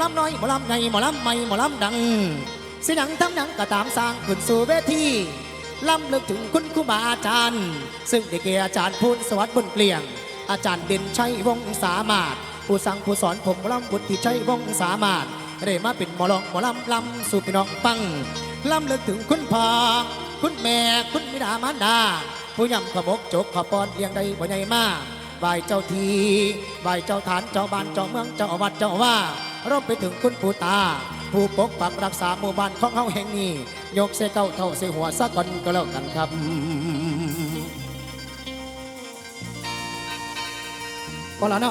ลำน้อยหมอลำใหญ่หมอลำใหม่หมอลำดังสิหนังทำหนังก็ตามสร้างขึ้นสู่เวทีลำลึกถึงคุณครูบาอาจารย์ ซึ่งได้แก่อาจารย์พูนสวัสดิ์บุญเกลียง อาจารย์เด่นชัยวงสามารถ ผู้สั่งผู้สอนผมหมอลำบุตรที่ชัยวงสามารถได้มาเป็นหมอลองหมอลำลำสู่พี่น้องฟังลำลึกถึงคุณพ่อคุณแม่คุณมิดามารดา ผู้ยำขบกจกขปอนเลี้ยงได้บ่ใหญ่มากไหวเจ้าทีไหวเจ้าฐานเจ้าบ้านเจ้าเมืองเจ้าอาวัดเจ้าว่า รบไปถึงคุณปู่ตา ผู้ปกปักรักษาหมู่บ้านของเฮาแห่งนี้ยกเสเก้าเท่าเสหัวสักก่อนก็แล้วกันครับก็ละนะ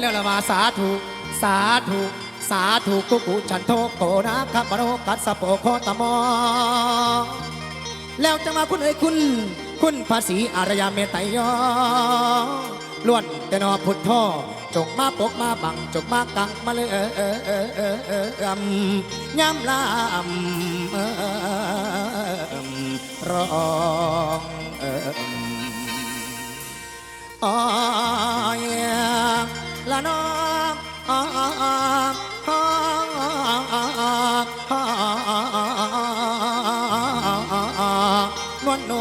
แล้วละมาสาธุ สาธุ สาธุกุกุฉันโทโกนะคับปโรกัสสะโปโคตมอ แล้วจะมาคุณเอ่ยคุณ คุณภาษีอารยาเมตไตรยอล้วนแต่นอพุทโธจงมาปกมาบังจงมากังมาเลยเออเออเออเออเออเออย่ำลามเออเออ ร้องเอออ๋อยละน้องอ๋อนวลน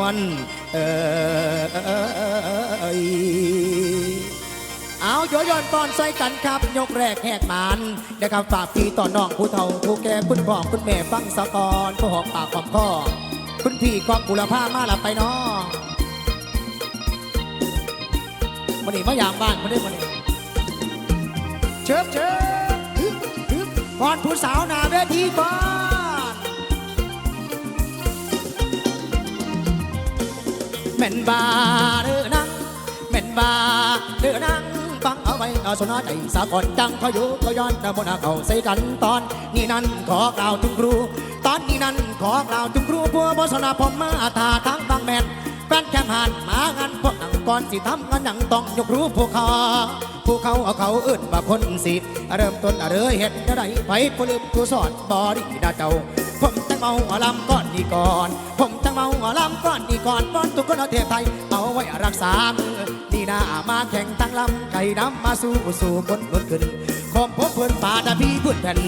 วลเออเอาโยย้อนป้อนใส่กันครับ ยกแรกแหกมันนะครับฝากพี่ต่อน้องผู้เฒ่าผู้แก่คุณพ่อคุณแม่ฟังสะกอนผู้หอกปากหอมคอคุณพี่กองบุรพามาหลับไปเนาะ วันนี้มายามบ้านมาได้วันนี้เชิบเชิบก่อนผู้สาวหนาเวทีก่อนแม่นบาเด้อนังแม่นบาเด้อนังฟังเอาไว้เอาสนาใจสากอนจังขยุขย้อนนำมนาเขาใส่กันตอน นี้นั้นขอกล่าวถึงครู ตอนนี้นั้นขอกล่าวถึงครูพัวบสนาผมมาทาทั้งบางแมน ฟนแคมหานมางานพวกหนังก่อนสิทำงานหนังต้องยกรู้พวกเขาผู้เขาเอาเขาอื่นมาคนสิเริ่มต้นเรือเห็ดได้ไปผู้ลืมผู้สอนบอดีดาเจ้าผมจังเมาหัวลำก้อนนี้ก่อน ผมจังเมาหัวลำก้อนนี้ก่อนป้อนทุกคนเอาเทพไทยเอาไว้รักษามือนี่นามาแข่งตั้งลำไก่น้ำมาสู้สู่บนรถขึ้น คมพบเพื่อนป่าตาพี่เพื่อนแผ่น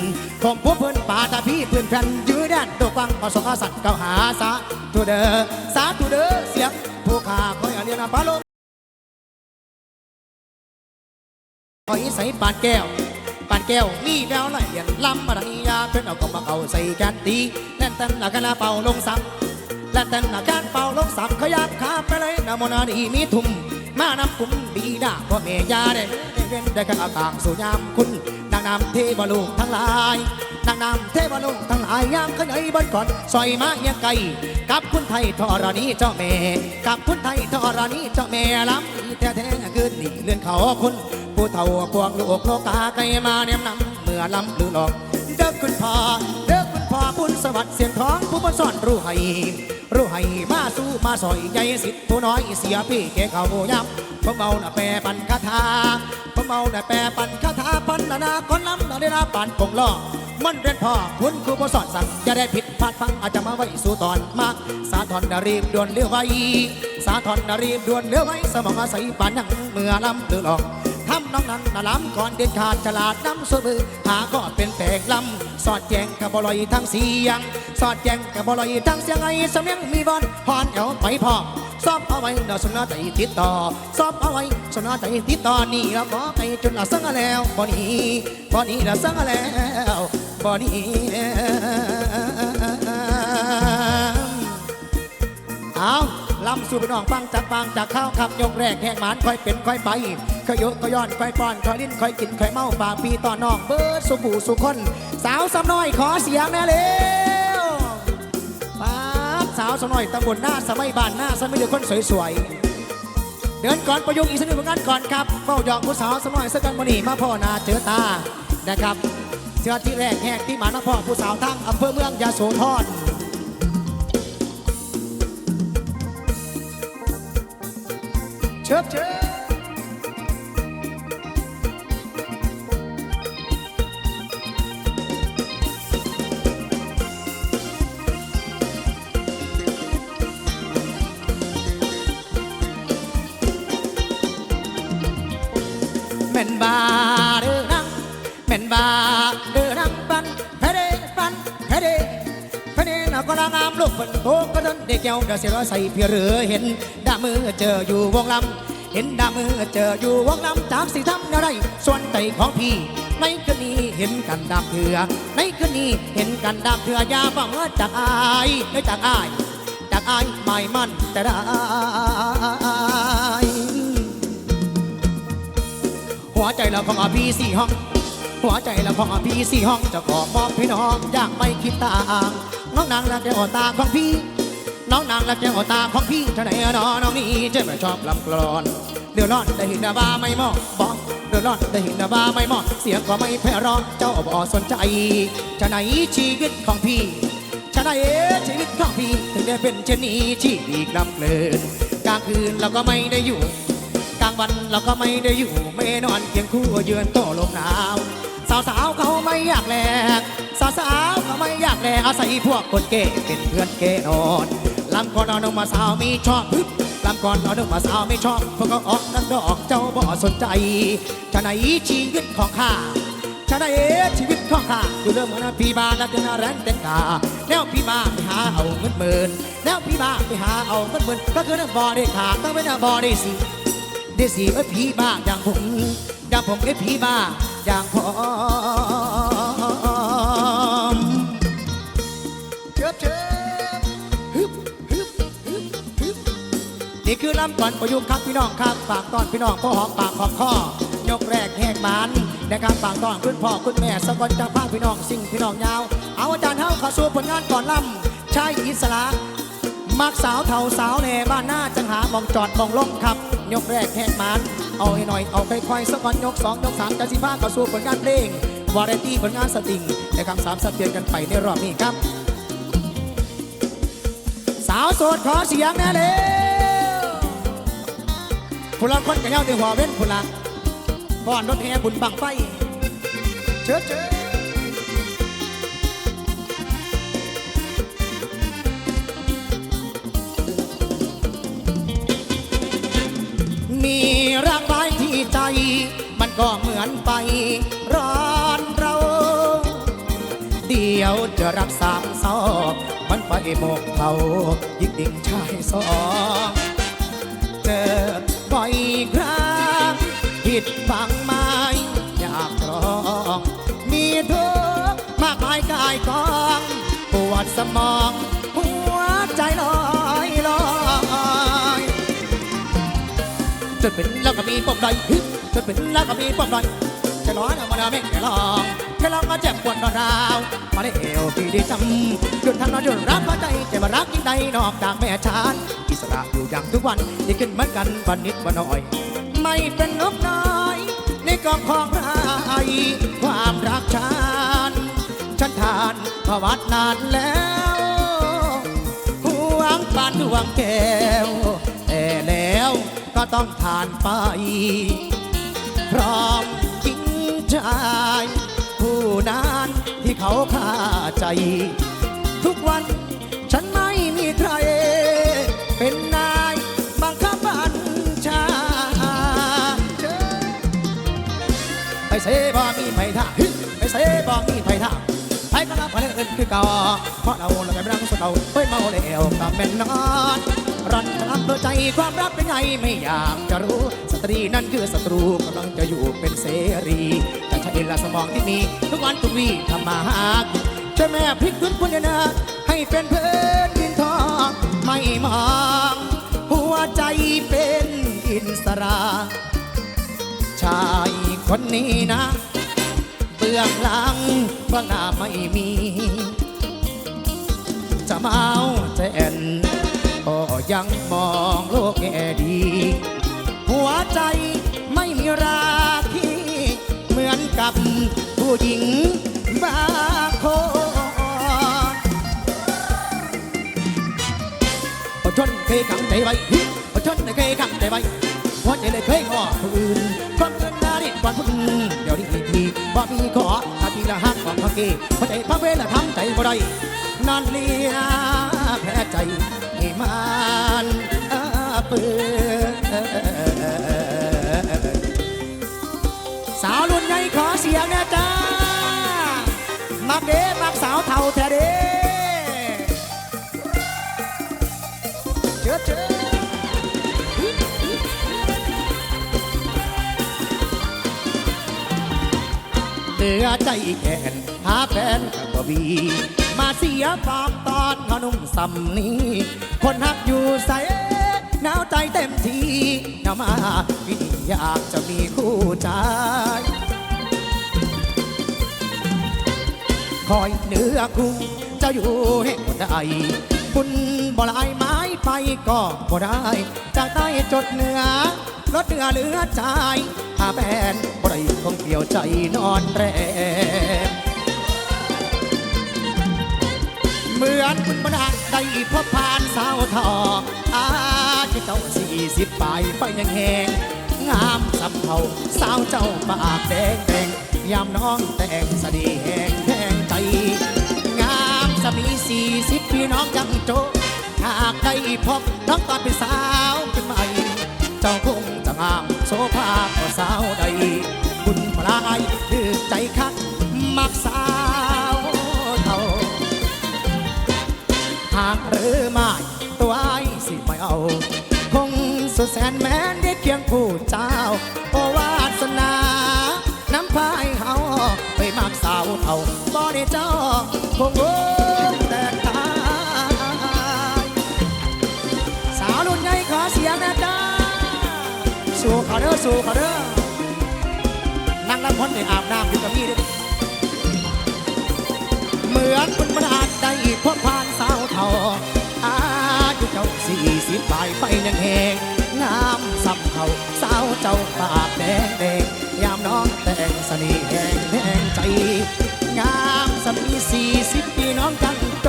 คมพบเพื่อนป่าตาพี่เพื่อนแผ่นยื้อแดนตัวฟังประสงสัตว์เก้าหาสาธุเด้อสาธุเด้อเสียงผู้ขาคอยอาเรียนปาลงคอยใส่ปานแก้วปานแก้วมีแววไหลเลียนลำมาดังยาเพื่อนเอาก็มาเอาใส่แกนตีแล่นตันหนักกันเป่าลงซ้ำแล่นตันหนักกันเป่าลงซ้ำขยับขาไปเลยนโมนาดีมีทุ่มมานำกุมบีดาพ่อแม่ยาได้ ว้นได้กันอากางสู่ยามคุณนางนำเทวลูกทั้งหลายนางนำเทวลูกทั้งหลายยามขยายบนก่อนซอยมาเอียงไก่กับคุณไทยทอรณีเจ้าแม่กับคุณไทยทอรณีเจ้าแม่ลำแท้ๆคือนี่เลื่อนเขาคุณผู้เฒ่าพวงลูกโลกาไกมาเนียนำเมื่อลำลือหลอกเด้อคุณพ่อเด้อคุณพ่อบุญสวัสดิ์เสียงท้องผู้บนซ่อนรู้ให้ รู้ให้มาสู้มาสอยใหญ่สิทธิ์ผู้น้อยเสียพี่แกเขาย้ำผมเมาหน่ะแปรปันคาถาผมเมาหน่ะแปรปันคาถาพันนานาคนล้ำนาได้นาปานปงล้อมันเรียนพ่อคุณครูผู้สอนสั่งอย่าได้ผิดพลาดฟังอาจจะมาไว้สู่ตอนมาสาธรนารีบด่วนเรือไว้ สาธรนารีบด่วนเรือไว้ สมองอาศัยปานยังเมื่อลำลือหลอกทำน้องนั้นน่ะล้ำก่อนเด็ดขาดฉลาดน้ำสมือหาก็เป็นแตกลำ สอดแจงกับบลอยทั้งเสียง สอดแจงกับบลอยทั้งเสียงไอ้สำเนียงมีบอลพรเอวไปพอซอบเอาไว้เดี๋ยวสนาใจติดต่อซอบเอาไว้สนาใจติดต่อนี่ละหมอไปจนละสังแล้วบ่นี้บ่นี้ละสังแล้วบ่นี้เอา ลำสู่พี่น้องฟังจากฟังจากข้าวคำยกแรกแหกหมานค่อยเป็นค่อยไปค่อยโยกค่อยย้อนค่อยป้อนค่อยลิ้นค่อยกินค่อยเมาปากปีต่อน้องเบิร์ดสุบูสุคน สาวสำน้อยขอเสียงแน่เร็วป้าสาวสำน้อยตำบลหน้าสมัยบ้านหน้าสมัยเดียวคนสวยๆเดินก่อนประยุกต์อีกสักหนึ่งผลงานก่อนครับเฝ้าหยอกผู้สาวสำน้อยสักกันมานี่มาพ่อนาเจอตานะครับเสื้อที่แรกแหกที่หมาน้พ่อผู้สาวทั้งอำเภอเมืองยาโสธร chớp chớp men ba đưa răng men ba đưa răng pan phải đi pan phải đi phải đi nó có đang am lục mình tốt งปันแพ้เด้ปันแพ้เด้แพ้เด้น่ะก็นางงามลูกเปินโตก็ต้นเด็กแก้วเดี๋ยวเสียร้อยใส่เพียเรือเห็นดามือเจออยู่วงลำเห็นดามือเจออยู่วงลำจากสิทำอะไรส่วนใจของพี่ในคืนนี้เห็นกันดามเถื่อในคืนนี้เห็นกันดามเถื่อยาบังเมื่อจากอายเมื่อจากอายจากอายไม่มั่นแต่ได้หัวใจเราของอพี่สี่ห้อง หัวใจเราของอพี่สี่ห้องจะขอมอบพี่น้องอย่างไม่คิดต่างน้องนางและแก้วตาของพี่ น้องนางและแก้วตาของพี่เท่าไหนน้อน้องนี่เจะไม่ชอบลำกลอนเดือดร้อนได้ห็นดาบ้าไม่มองบอกเดือดร้อนได้ห็นดาบ้าไม่มองเสียงก็ไม่แพ้ร้อนเจ้าบอสนใจจะไหนชีวิตของพี่ชนะเอชีวิตของพี่ถึงได้เป็นเช่นนี้ชีวิตลำเลินกลางคืนเราก็ไม่ได้อยู่ กลางวันเราก็ไม่ได้อยู่ ไม่นอนเคียงคู่ยืนโต้ลมหนาวสาวสาวเขาไม่อยากแลกสาวสาวเขาไม่อยากแลกอาศัยพวกคนเก๋เป็นเพื่อนเก๋นอน ลำก่อนเอานมมาสาวไมีชอบฮึบลำก่อนเอานมมาสาวไม่ชอบพวกเขาออกนั่นดอกเจ้าบ่สนใจจะไหนชีวิตของข้าชนะเอชีวิตของข้ากูเรื่องขอนาพี่บาและเป็นแรงเต็นกาแนวพี่บาไปหาเอาเงินหมื่นแนวพี่บาไปหาเอาเงินหมื่นก็คือนักบอได้ขาดต้องเป็นนักบอได้สิได้สิเอ้ยพี่บาอย่างผมอย่างผมเอ้ยพี่บาอย่างผม นี่คือลำก่อนประยุกต์ครับพี่น้องครับฝากตอนพี่น้องพ่อหอมปากหอมคอยกแรกแหกมันนะครับฝากตอนคุณพ่อคุณแม่สกอนจะพาพี่น้องสิ่งพี่น้องยาว เอาอาจารย์เฮาข้าสู่ผลงานก่อนลำชายอิสระมักสาวเท่าสาวแน่บ้านหน้าจังหามองจอดมองลงครับ ยกแรกแหกมันเอาให้หน่อยเอาค่อยๆสกอนยกสองยกสามจะสิพาข้าสู่ผลงานเพลงวาไรตี้ผลงานสติงนะครับสามสัปดาห์กันไปในรอบนี้ครับ สาวโสดขอเสียงแน่เลย ผู้ละคนกันเย้าในหัวเว้นผู้ละก่อนรถแห่บุญบังไฟเชิญเชิญมีรักร้ที่ใจ มันก็เหมือนไปร้อนเรา เดี๋ยวจะรักสามซอกมันไปหมกเขายิกดิ่งชายสอง ดบังไม้อยากร้อง มีทุกข์มากมายกายกองปวดสมอง หัวใจลอยลอยจนเป็นแล้วก็มีปมใดจนเป็นแล้วก็มีปมใดจะน้อยเอามาดาไม่แค่ลองแค่ลองก็เจ็บปวดนอนดาวมาได้เอวพี่ด้จำหยุดทำนอนหยุดรักหัวใจจะมารักยิ่งใดนอกจากแม่ชานอิสระอยู่อย่างทุกวันที่ขึ้นเหมือนกันวันนิดวันหน่อย ไม่เป็นนกน้อยใน กองของรายความรักฉัน ฉันทานประวัตินานแล้วห่วงปานดวงแก้วแต่แล้วก็ต้องทานไป พร้อมจริงใจผู้นั้นที่เขาฆ่าใจ ทุกวัน เสบ่มีไผท่าไปก็รับไปเอินคือเก่าเพราะเราเราไม่รังสุดเก่าเฮ้ยเมาแล้วกับแม่นนอนรันทำเพื่อใจความรักเป็นไงไม่อยากจะรู้ สตรีนั่นคือศัตรูกำลังจะอยู่เป็นเสรีจะใช้ละสมองที่มี ทุกวันทุกวีทำมาหากินช่วยแม่พลิกพื้นคุณเนี่ยนะให้เป็นเพื้นดินทองไม่มองหัวใจเป็นอินสราชายคนนี้นะ เบื้องหลังเบื้องหน้าไม่มี จะเมาจะแอนก็ยังมองโลกแง่ดี หัวใจไม่มีราคีเหมือนกับผู้หญิงบางคนอดทนเคยขังใจไว้อดทนเคยขังใจไว้หัวใจเลยเคยงอผู้อื่นความเบ่มีขอถ้าทีละหักของพักเกหัวใจพักเวลาทำใจบ่ได้นอนเลียแพ้ใจให้มันเปื้อนสาวรุ่นใหญ่ขอเสียงนะจ้ามักเด้มักสาวเท่าแท้เด้เชิดเชิด ลือใจแก่นหาแฟนกับบี มาเสียฟอมตอนเขานุ่มสำนีคนหักอยู่ใสหนาวใจเต็มทีนาวมาพี่อยากจะมีคู่ใจคอยเหนือคู่จ้าอยู่แห่งใดคุณบ่ลายไม้ไปก็บ่ได้จากใต้จดเหนือรถเหนือเหลือใจหาแฟน คงเกี่ยวใจนอนแรมเหมือนคุณบรรดาได้พบผ่านสาวทออาที่เจ้าสี่สิบปลายไปยังแหงงามสำเภาสาวเจ้าปากแดงแดงยามน้องแต่งสดีแหงแหงใจงามสามีสี่สิบพี่น้องยังโจหากได้พบน้องตอนเป็นสาวเป็นใหม่ เจ้าคงจะงามโซภาก็สาวใด คุณพลายดื้อใจคัก มักสาวเท่าหากหรือไม่ตัวไอ้สิไม่เอา คงสุดแสนแม้นได้เคียงคู่เจ้าโอวาสนา น้ำพายเฮาไปมากสาวเท่าบ่ได้เจ้าคงโง่แต่ตายสาวรุ่นใหญ่ขอเสียงนะจ้าสู้เขาเด้อสู้เขาเด้อ นั่งน้ำพ้นในอาบน้ำอยู่กับนี่ด้อเหมือนคุณมันอาจได้พบผ่านสาวเทาอายุเจ้าสี่สิบปลายไปยังแหงงามสำเขาสาวเจ้าปากแดงแดงยามน้องแต่งสนิแหงแหงใจ งามสมีสี่สิบปีน้องกันโต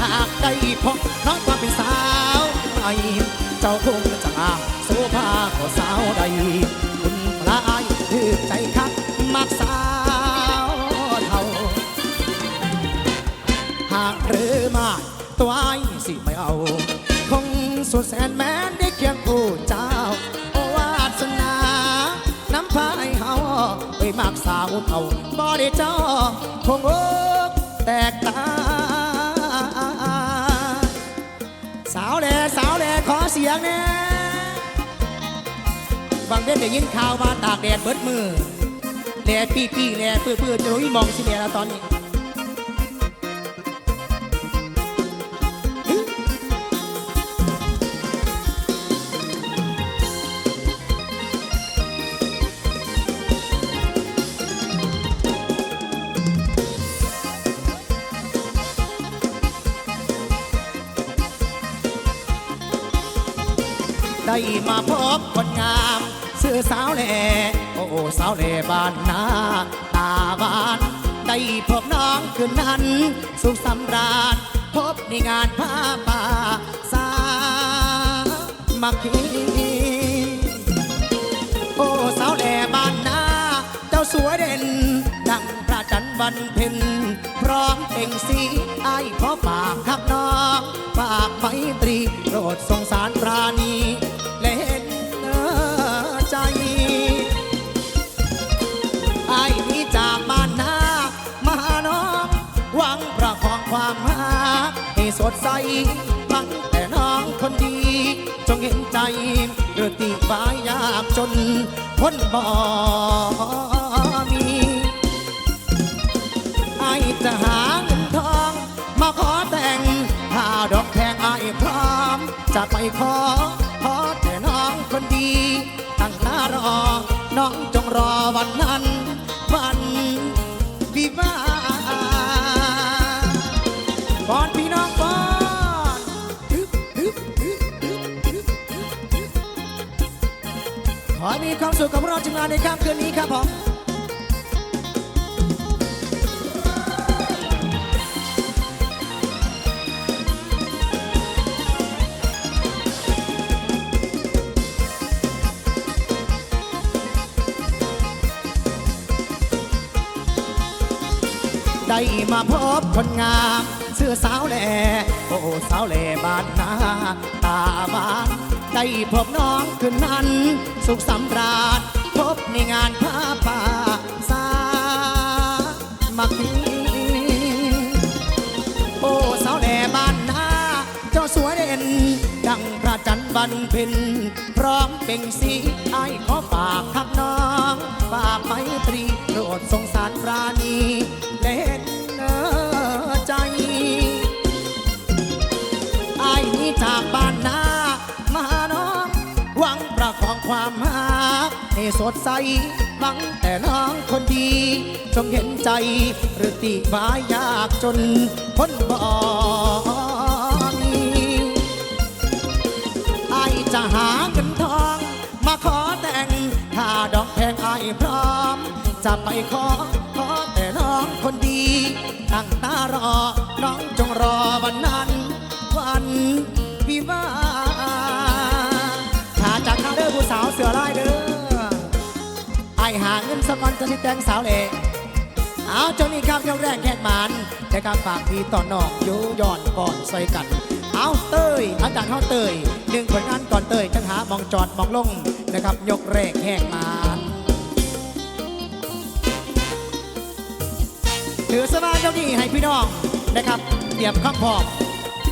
หากได้พบน้องความเป็นสาวใหม่เจ้าคงจะอาโซภาก็สาวใดคุณปลายคือใจคัก มักสาวเท่า หากหรือม่ตัวไอ้สิไม่เอา คงสุดแสนแม้นได้เคียงคู่เจ้า โอวาสนา น้ำพายเฮาไปมากสาวเท่าบ่ได้เจ้า คงอกแตกตา สาวแล่สาวแล่ขอเสียงแน่บางเดือนได้ยินข่าวว่าตากแดดเบิดมือ แหล่ปี้ปี้แลเปื้อเปื้อจะรู้มองสิแล่แล้วตอนนี้ได้มาพบคนงามชื่อสาวแหล่ สาวแหล่บ้านนาตาบานได้พบน้องคืนนั้น สุขสำราญพบในงานผ้าป่าสามัคคีโอ้สาวแหล่บ้านนาเจ้าสวยเด่น ดังพระจันทร์วันเพ็ญพร้อมเป่งสีไอ้ขอฝากทักน้องฝากไมตรีโปรดสงสารปราณี สดใสพังแต่น้องคนดี จงเห็นใจเรือตีฟ้ายยากจนคนบ่มีไอจะหาเงินทอง มาขอแต่งถ้าดอกแพงไอพร้อม จะไปขอขอแต่น้องคนดี ตั้งหน้ารอ น้องจงรอวันนั้น วันวิวา มีความสุขกับพวกเราทีมงานในค่ำคืนนี้ครับผมได้มาพบคนงามเสื้อสาวแหล่โอ้สาวแหล่บ้านนาตาบาน ได้พบน้องคืนนั้น สุขสำราญพบในงานผ้าป่าสามักดีโอ้สาวแหล่บ้านนาเจ้าสวยเด่น ดังพระจันทร์บันพินพร้อมเป็นสีไอ้ขอฝาก สดใสหวังแต่น้องคนดี จงเห็นใจหรือติบายยากจนพ้นบ่มีไอจะหาเงินทอง มาขอแต่ง ถ้าดอกแพงไอพร้อม จะไปขอขอแต่น้องคนดี ตั้งตารอ น้องจงรอวันนั้น วันวิวาถ้าจากข้าเด้อผู้สาวเสือลายเด้อ อหาเงินสักวันจะสิแต่งสาวเล่เอาเจ้านี่ครับยกแรกแขกมันแต่การฝากพี่ต่อนอกอยู่ย้อนก่อนใส่กัน เอาเต้ยอาจารย์เขาเต้ยหนึ่งผลงานก่อนเต้ยจังหามองจอดมองลงนะครับ ยกแรกแขกหมันถือสมาเจ้านี่ให้พี่น้องนะครับเตรียมข้ามพอม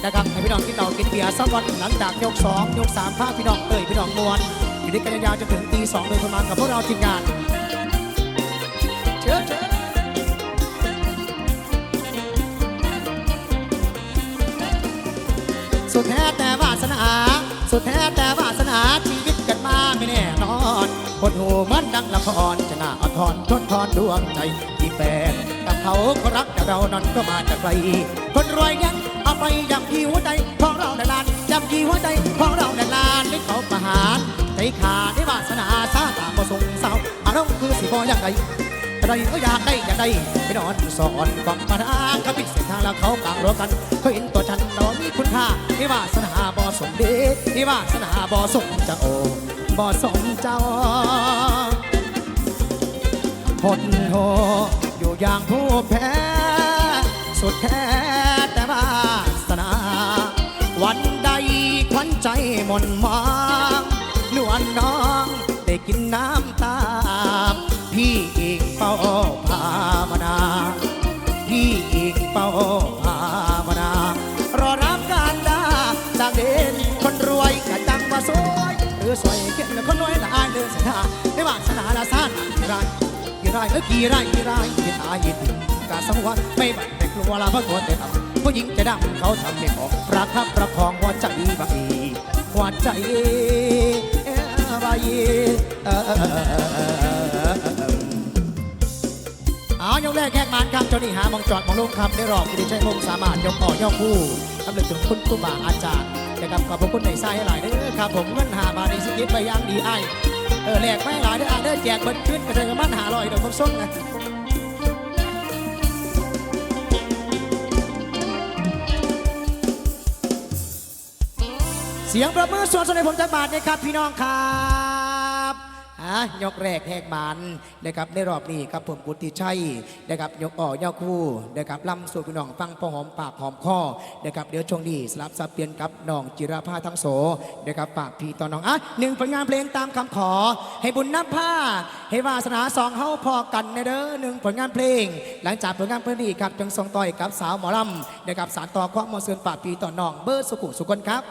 นะครับให้พี่น้องกินเหล้ากินเบียร์สักวันหลังจากยกสองยกสามพาพี่น้องเอ่ยพี่น้องมวล อยู่ด้วยกันยาวจนถึงตีสองโดยประมาณกับพวกเราทีมงานเชิญเชิญสุดแท้แต่วาสนา สุดแท้แต่วาสนาชีวิตกันมาไม่แน่นอนหดหูมันดังละครชนะเอาทอนทนทอนดวงใจที่แฟนกับเขาก็รักแต่เรานั้นก็มาจากไกล คนรวยยังเอาไปยำที่หัวใจของเราในลานยำที่หัวใจของเราในลานได้เขาประหาร ขาดได้วาสนาซาตาประสงค์เศร้าอารมณ์คือสิบอยังไงอะไรก็อยากได้อยากได้ไปนอนสอนฟังมาทางเขาปิดเส้นทางแล้วเขากลางรั้วกันเขาเห็นตัวฉันเรามีคุณค่าไม่วาสนาบอสมเด็จไม่วาสนาบอสมเจ้าบอสมเจ้าหดโหอยู่อย่างผู้แพ้ สุดแท้แต่วาสนา วันใดควันใจหมนมอ กี่ไรเออกี่ไรกี่ไรกี่ตายกี่ถึงกาสมวันไม่บัดไม่กลัวละเพราะตัวแต่ทำผู้หญิงจะดังเขาทำไม่ออกประคับประคองหัวใจบางีหัวใจเอบายเออเอายกแรกแขกมันครับเจ้านี่หามองจอดมองลงครับได้รอบที่ได้ใช้พงสามารถยกต่อยกคู่ทำลึกถึงคุณครูบาอาจารย์นะครับขอบพระคุณในไส้หลายเด้อครับผมเงินหาบาทในสกิปไปยังดีไอ เออแหลกไม่หลายเด้ออะเด้อแจกเบิดขึ้นกระเทยกับมันหาลอยเดี๋ยวผมส่งนะเสียงประมือส่วนสนในผมจากบาทนะครับพี่น้องครับอะ ยกแรกแหกมันนะครับในรอบนี้ครับผมกุติชัยนะครับยกอ่อยกคู่นะครับลำสู่พี่น้องฟังพอหอมปากหอมคอนะครับเดี๋ยวช่วงนี้สลับสับเปลี่ยนกับน้องจิราภาทั้งโสนะครับปากพีต่อน้องอะหนึ่งผลงานเพลงตามคำขอ ให้บุญนับผ้า ให้วาสนาสองเฮาพอกันในเด้อหนึ่งผลงานเพลง หลังจากผลงานเพลงนี้ครับจึงส่งต่อยกับสาวหมอลำนะครับสารต่อความมอเสือนปากพีต่อน้องเบอร์สุขุสุคนครับ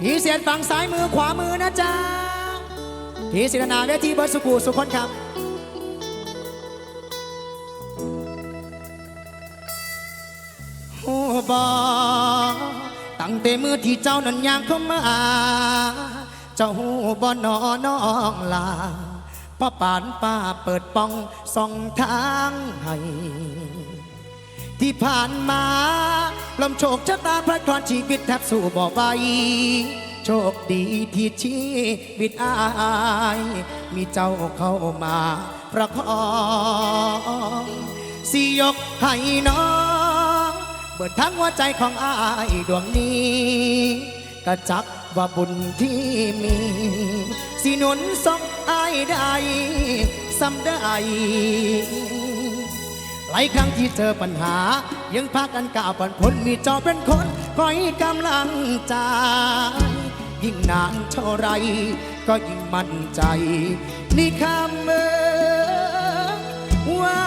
ผีเสียนฝั่งซ้ายมือขวามือนะจ๊ะผีศิรนาเวทีเบิร์สุกูสุคนครับโอ้บอตั้งแต่มือที่เจ้านั้นย่างเข้ามา เจ้าหูบอนอน้องลาป้าปานป้าเปิดป้องส่องทางให้ ที่ผ่านมาลมโชคชะตาพระครอนชีวิตแทบสู้บ่ไหวโชคดีที่ชีวิตอาย มีเจ้าเข้ามาประคองสิยกให้น้องเบิดทั้งหัวใจของอายดวงนี้กระจักว่าบุญที่มี สิหนุนส่งอายได้สำได้ หลายครั้งที่เจอปัญหา ยังพากันก้าวผ่านพ้นมีจอเป็นคนคอยกำลังใจยิ่งนานเท่าไร ก็ยิ่งมั่นใจ นี่คำเมือว่า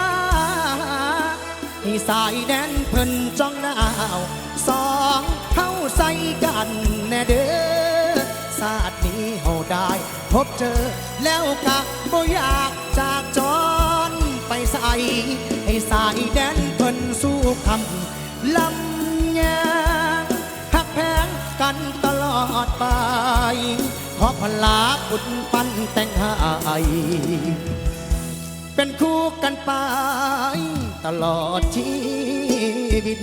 ให้สายแดนเพิ่นจ้องหนาวสองเข้าใส่กันแน่เด้อศาสตร์นี้เฮาได้ พบเจอแล้วกะบ่อยากจากจอ ใส ให้สายแดนเพิ่นสู้คำลำยางหักแพงกันตลอดไป ขอพลาบุญปันแต่งให้เป็นคู่กันไป ตลอดชีวิต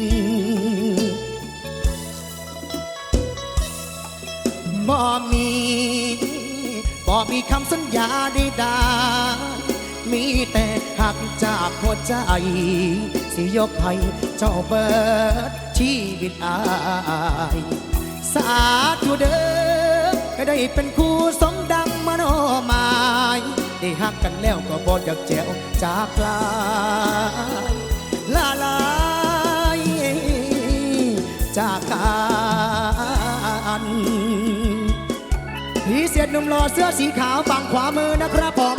บ่มีบ่มีคำสัญญาใดๆ มีแต่หักจากหัวใจ สิยกให้เจ้าเบิดชีวิตอายสาธุเด้อก็ได้เป็นคู่สมดังมโนหมายได้หักกันแล้วก็บ่อยากแจวจากลายลาลายจากกันพี่เสียดหนุ่มหล่อเสื้อสีขาวบังขวามือนะครับผม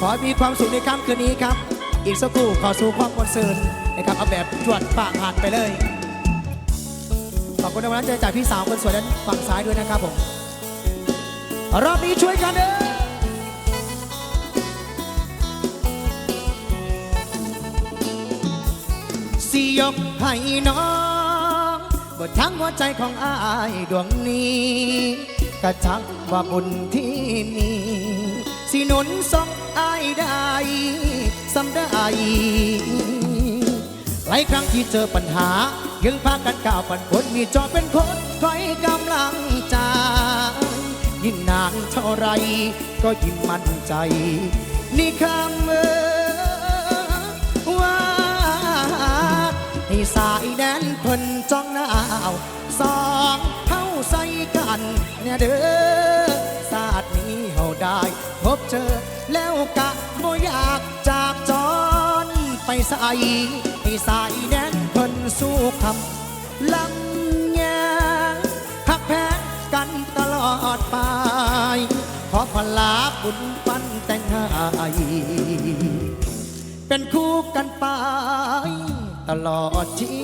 ขอมีความสุขในค่ำคืนนี้ครับ อีกสักครู่ขอสู่ความมวลซืนนะครับเอาแบบจวดปากหันไปเลย ขอบคุณในวันนั้นใจจากพี่สาวคนสวยนั้นฝั่งซ้ายด้วยนะครับผมรอบนี้ช่วยกันเด้อสิยกให้น้องบททั้งหัวใจของอายดวงนี้กระชังว่าบุญที่มี สิหนุนส่งอายได้สำได้หลายครั้งที่เจอปัญหา ยังพากันก้าวปันผลมีจอเป็นคนคอยกำลังใจยิ่งนานเท่าไร ก็ยิ่งมั่นใจ นี่คำเออว่าให้สายแดนเพิ่นจ้องหนาวสอง ใส่กันเนี่ยเด้อศาสตร์นี้เฮาได้พบเจอแล้วกะบ่อยากจากจรไปใส่ให้สายแดนเพิ่นสู้คำลำยางหักแพงกันตลอดไป ขอพลาบุญปันแต่งให้เป็นคู่กันไป ตลอดชี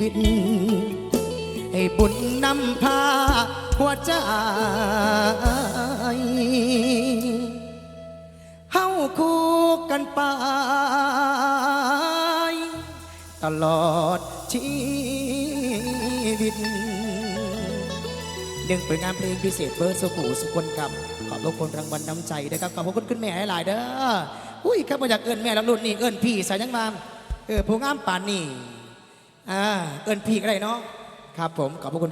วิต ให้บุญนำพาหัวใจเฮาคู่กันไป ตลอดชีวิตหนึ่งผลงานเพลงพิเศษเบอร์สุขูสุคนกับ ขอบพระคุณรางวัลน้ำใจนะครับ ขอบพระคุณคุณแม่หลายๆเด้ออุ้ยข้ามาจากเอิญแม่แล้วรุ่นนี่เอิญพี่สายยังมาเออผู้งามป่านนี่อ่าเอิญพี่ก็ได้เนาะ ครับผมขอบพระคุณ